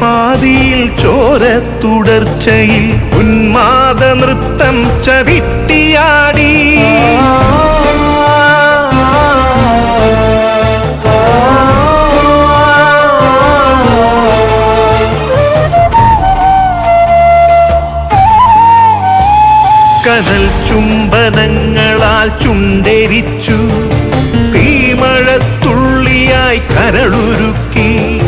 പാതിയിൽ ചോര തുടർച്ചയിൽ ഉന്മാദ നൃത്തം ചവിട്ടിയാടി. കനൽ ചുംബനങ്ങളാൽ ചുണ്ടരിച്ചു തീമഴത്തുള്ളിയായി കരളുരുക്കി.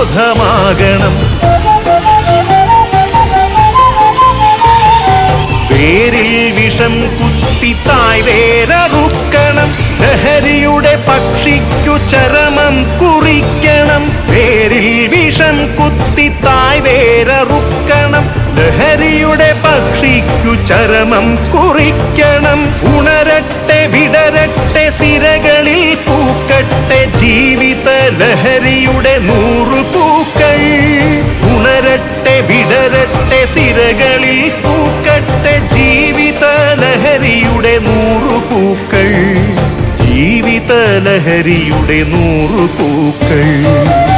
പ്രതിരോധമാകണം പേരിൽ വിഷം കുത്തി തായ് വേരറുക്കണം ലഹരിയുടെ പക്ഷിക്കു ചരമം കുറിക്കണം. പേരിൽ വിഷം കുത്തി തായ് വേരറുക്കണം ലഹരിയുടെ പക്ഷിക്കു ചരമം കുറിക്കണം. ഉണരട്ടെ വിടരട്ടെ സിരകളിൽ പൂക്കട്ടെ ജീവിത ലഹരിയുടെ നൂറു സിരകളിൽ പൂക്കട്ടെ ജീവിത ലഹരിയുടെ നൂറു പൂക്കൾ. ജീവിത ലഹരിയുടെ നൂറു പൂക്കൾ.